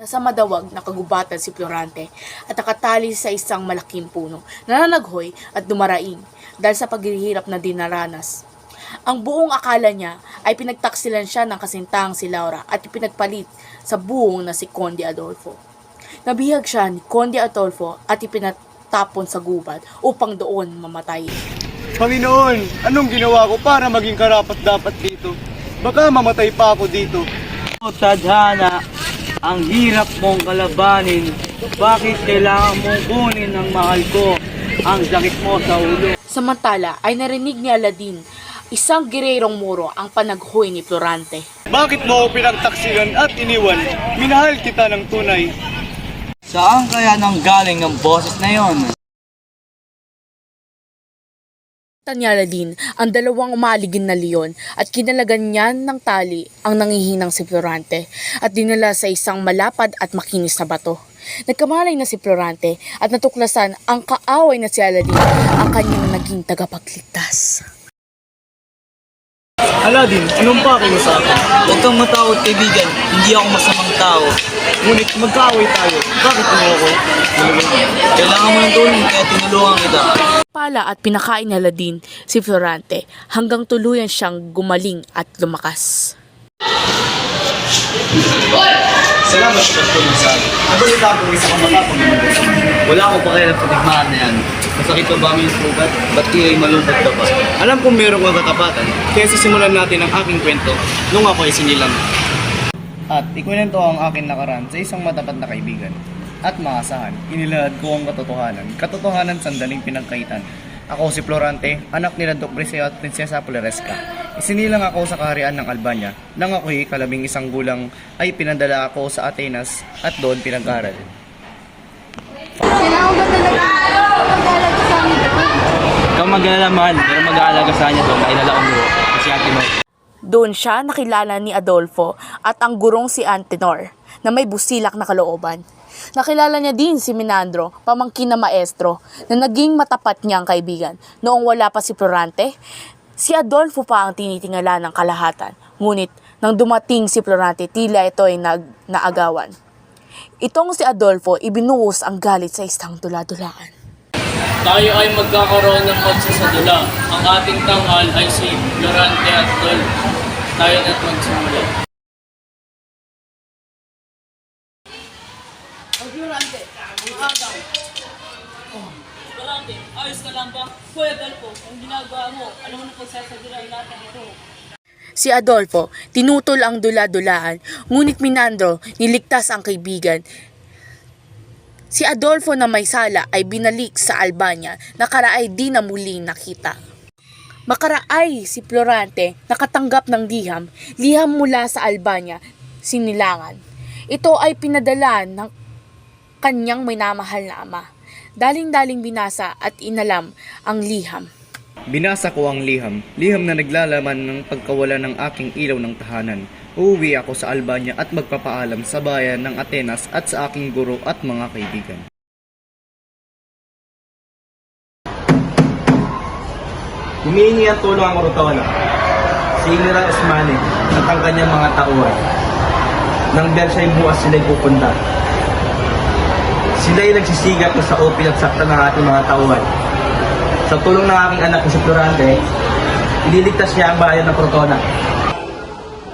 Nasa madawag na kagubatan si Florante at nakatali sa isang malaking puno, nananaghoy at dumaraing dahil sa paghihirap na dinaranas. Ang buong akala niya ay pinagtaksilan siya ng kasintahang si Laura at ipinagpalit sa buong na si Conde Adolfo. Nabihag siya ni Conde Adolfo at ipinatapon sa gubat upang doon mamatay. Panginoon, anong ginawa ko para maging karapat dapat dito? Baka mamatay pa ako dito. O tadhana, ang hirap mong kalabanin. Bakit kailangan mong kunin ng mahal ko ang sakit mo sa ulo? Samantala ay narinig ni Aladin, isang girerong muro ang panaghoy ni Florante. Bakit mo ako at iniwan? Minahal kita ng tunay. Saan kaya nang galing ang boses na yon? Tanyala din ang dalawang umaligin na leon at kinalagan niyan ng tali ang nangihinang si Florante at dinala sa isang malapad at makinis na bato. Nagkamalay na si Florante at natuklasan ang kaaway na si Aladdin ang kanyang naging tagapagligtas. Aladdin, anong pake mo sa akin? Huwag kang matakot kaibigan, hindi ako masamang tao. Ngunit magkaaway tayo. Bakit mo ako? Kailangan mo ng tulong kaya tinulungan kita. Pala at pinakain ni Aladdin si Florante hanggang tuluyan siyang gumaling at lumakas. Salamat sa pagtulong sa akin. Nabalita ko isa kang matapang. Wala akong pakialam sa digmaan na yan. Masakit pa ba ang sugat? Ba't kiya'y malungkot ka pa? Alam kong mayroong kang katapatan, kaya sisimulan natin ang aking kwento nung ako ay sinilang. At ikwento ang aking nakaraan sa isang matapat na kaibigan. At maasahan, inilahad ko ang katotohanan. Katotohanan sandaling pinagkaitan. Ako si Florante, anak nila Doc Briseo at Prinsesa Poleresca. Isinilang ako sa kaharian ng Albania. Nang ako'y kalabing isang gulang ay pinadala ako sa Atenas at doon pinag-aral. Kailangan ba talaga mag-alaga sa amin doon? Ikaw mag-alala mahal, pero mag-aalaga sa kanya doon ay lalakong mo. Kasi ate mo. Doon siya nakilala ni Adolfo at ang gurong si Antenor na may busilak na kalooban. Nakilala niya din si Minandro, pamangkin na maestro, na naging matapat niyang kaibigan. Noong wala pa si Florante, si Adolfo pa ang tinitingala ng kalahatan. Ngunit nang dumating si Florante, tila ito ay nag naagawan. Itong si Adolfo, ibinuhos ang galit sa isang dula-dulaan. Tayo ay magkakaroon ng pagsasadula. Ang ating tanghal ay si Florante at Dol. Tayo na't magsimula. Florante, ayos ka lang ba? Kuya Dalpo, ang ginagawa mo, alam mo na pagsasadulan natin ito. Si Adolfo, tinutol ang dula-dulaan, ngunit Minandro, niligtas ang kaibigan. Si Adolfo na may sala ay binalik sa Albania, nakaraay di na muling nakita. Makaraay si Florante, nakatanggap ng liham, liham mula sa Albania, sinilangan. Ito ay pinadala ng kanyang minamahal na ama. Daling-daling binasa at inalam ang liham. Binasa ko ang liham, liham na naglalaman ng pagkawala ng aking ilaw ng tahanan. Uuwi ako sa Albania at magpapaalam sa bayan ng Atenas at sa aking guro at mga kaibigan. Humihingi ang tulong ang Orotona. Si Inira Osmane at ang kanyang mga tauhan. Nang dahil siya'y bukas sila'y pupunta. Sila'y nagsisigap na sa opil at sakta ng ating mga tauhan. Sa tulong ng aking anak na si Florante, ililigtas niya ang bayan ng Orotona.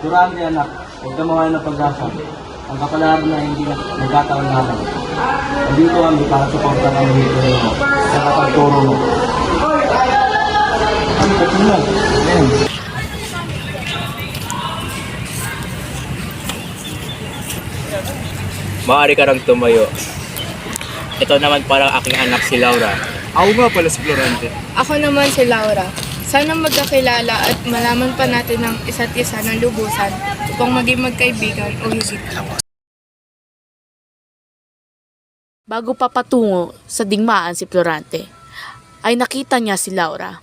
Florante anak, huwag ka mawala ng pag-asa. Ang kapalaran na hindi na nagkataon natin. Nandito kami para suporta ang hito mo sa kapagturo mo. Ano ka Ayan. Maaari ka rang tumayo. Ito naman parang aking anak si Laura. Ako nga pala si Florante. Ako naman si Laura. Sana magkakilala at malaman pa natin ng isa't isa ng lubusan upang maging magkaibigan o higit. Bago pa patungo sa digmaan si Florante, ay nakita niya si Laura.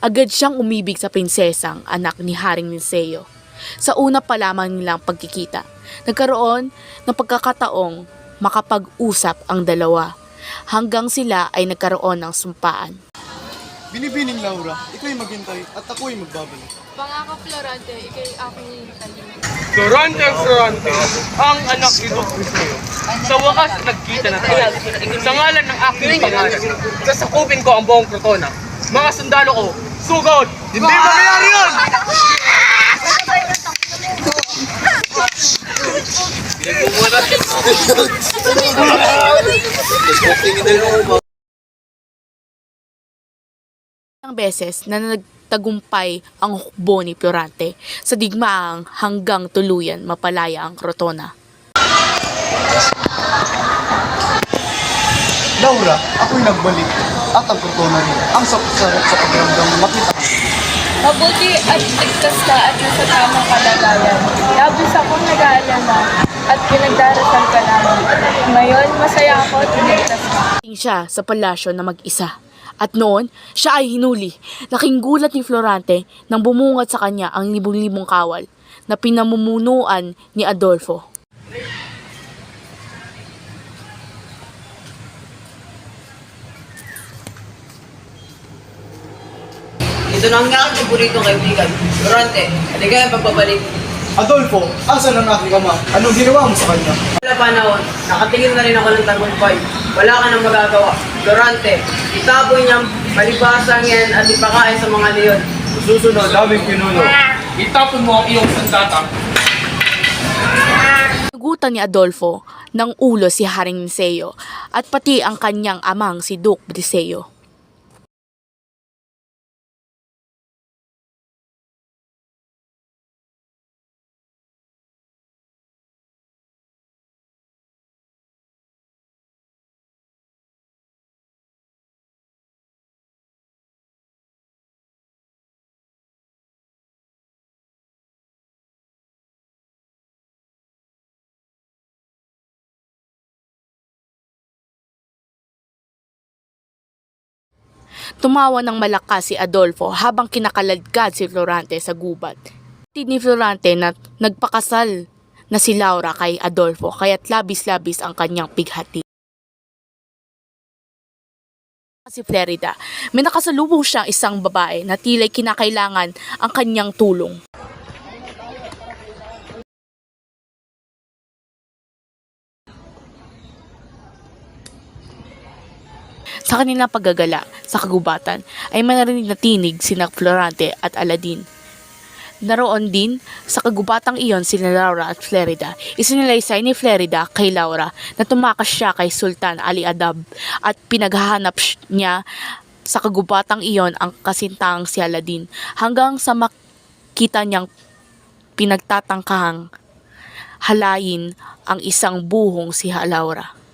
Agad siyang umibig sa prinsesang anak ni Haring Linceo. Sa una pa lamang nilang pagkikita, nagkaroon ng pagkakataong makapag-usap ang dalawa hanggang sila ay nagkaroon ng sumpaan. Binibining Laura, ikaw'y maghintay at ako'y magbabalik. Pangako Florante, ikay aking hintayin. Florante ang Florante, ang anak ni Viseo. Sa wakas, nagkita na tayo. Sa ngalan ng aking pangalan, sasakupin ko ang buong Crotona. Mga sundalo ko, sugod! Hindi mangyayari yun! Ilang beses na nagtagumpay ang hukbo ni Florante sa digmaang hanggang tuluyan mapalaya ang Crotona. Laura, ako'y nagbalik at ang kurtona rin. Ang sakit sa pagramdam makita. Mabuti at ligtas ka at nasa tamang kalagayan. Labis akong nag-aalala at pinagdarasal ka namin. Ngayon, masaya ako at ligtas ka. Siya sa palasyo na mag-isa. At noon, siya ay hinuli. Laking gulat ni Florante nang bumungat sa kanya ang libong-libong kawal na pinamumunuan ni Adolfo. Ito na ang aking paborito kaibigan. Durante, halika ang pagbabalik. Adolfo, asan ang aking ama? Anong ginawa mo sa kanya? Wala panahon, nakatingin na rin ako ng tagumpay. Wala ka nang magagawa. Durante, itaboy niyang palibasang yan at ipakain sa mga leon. Susunod, daming pinuno. Itapon mo ang iyong sandata. Nagutan ni Adolfo ng ulo si Haring Niseo at pati ang kanyang amang si Duke Briseo. Tumawa ng malakas si Adolfo habang kinakaladkad si Florante sa gubat. Tid ni Florante na nagpakasal na si Laura kay Adolfo kaya't labis-labis ang kanyang pighati. Si Florida, may nakasalubong siyang isang babae na tila'y kinakailangan ang kanyang tulong. Sa kanilang paggagala sa kagubatan ay manarinig na tinig sina Florante at Aladdin. Naroon din sa kagubatang iyon sina Laura at Florida. Isinilaysay ni Florida kay Laura na tumakas siya kay Sultan Ali Adab at pinaghahanap niya sa kagubatang iyon ang kasintang si Aladdin hanggang sa makita niyang pinagtatangkahang halayin ang isang buhong si Laura.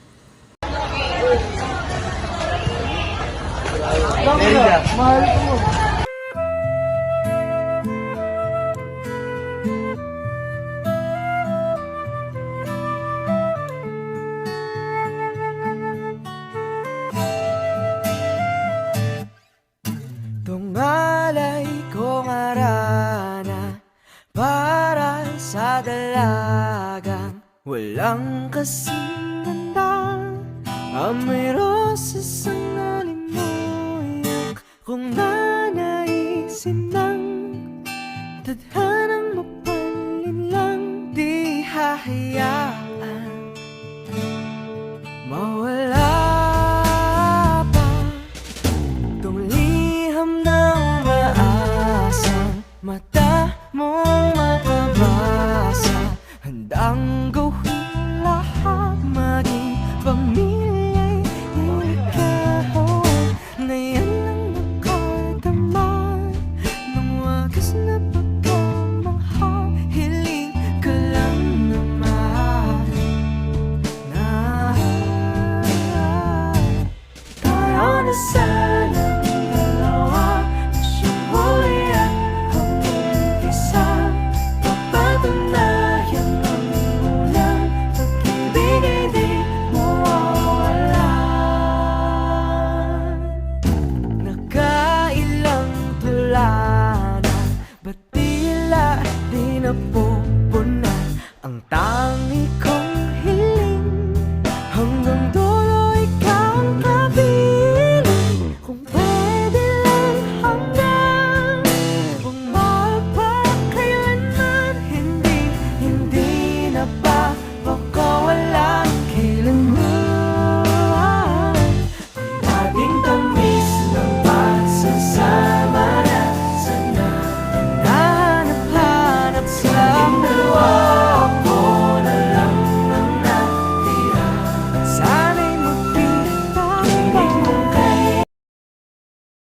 Tungalay kong arana para walang kasing ganda Amoy di hahayaan mawala pa Itong liham na umaasang mata mong makabasa Handang gawin lahat maging pamilya'y napupunan ang tao